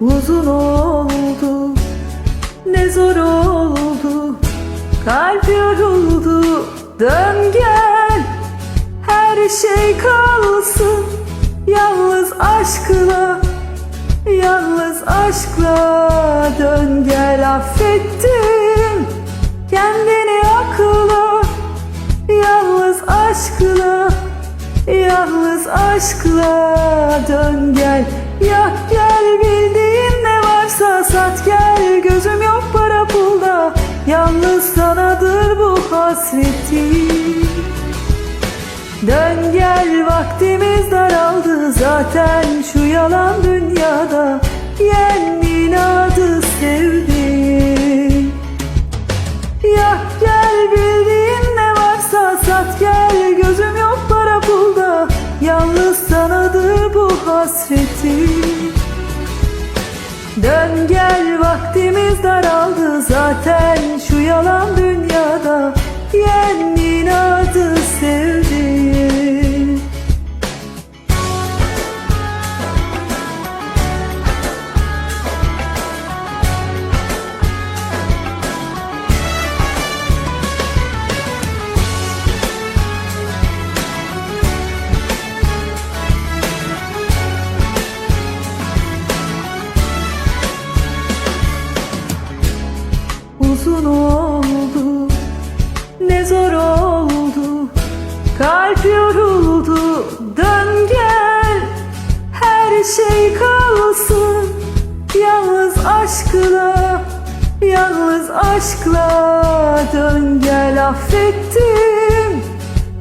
uzun oldu Ne zor oldu. Kalp yoruldu Dön gel. Her şey kalsın Yalnız aşkla Yalnız aşkla Dön gel. Affettim Kendini akla Yalnız aşkla Yalnız aşkla Yalnız sanadır bu hasreti. Dön gel vaktimiz daraldı zaten. Şu yalan dünyada Yen inadı sevdim. Yak gel bildiğin ne varsa sat gel. Gözüm yok para pulda. Yalnız sanadır bu hasreti. Dön gel vaktimiz daraldı zaten dünyada Yen Kalp yoruldu. Dön gel. Her şey kalsın. Yalnız aşkla Yalnız aşkla Dön gel. Affettim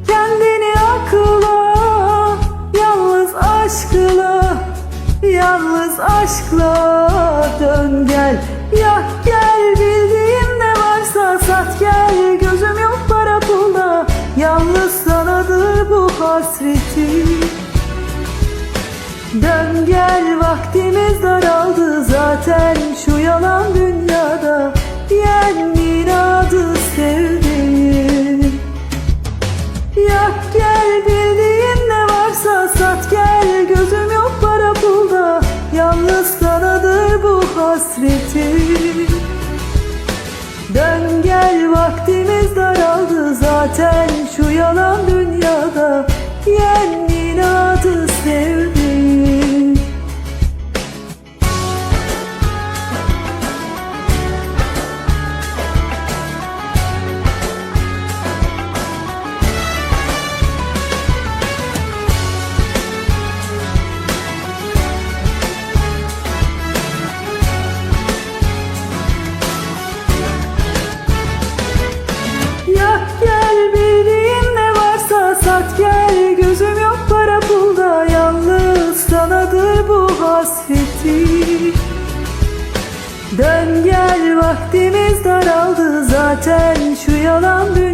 Kendini akla Yalnız aşkla Yalnız aşkla dön gel sanadır bu hasreti. Dön gel vaktimiz daraldı zaten. Şu yalan dünyada Yen inadı sevdim Yak gel bildiğin ne varsa sat gel. Gözüm yok para pulda Yalnız sanadır bu hasreti. Dön gel vaktimiz daraldı zaten sat gel Gözüm yok para pulda Yalnız sanadır bu hasreti. Dön gel vaktimiz daraldı zaten Şu yalan dünyada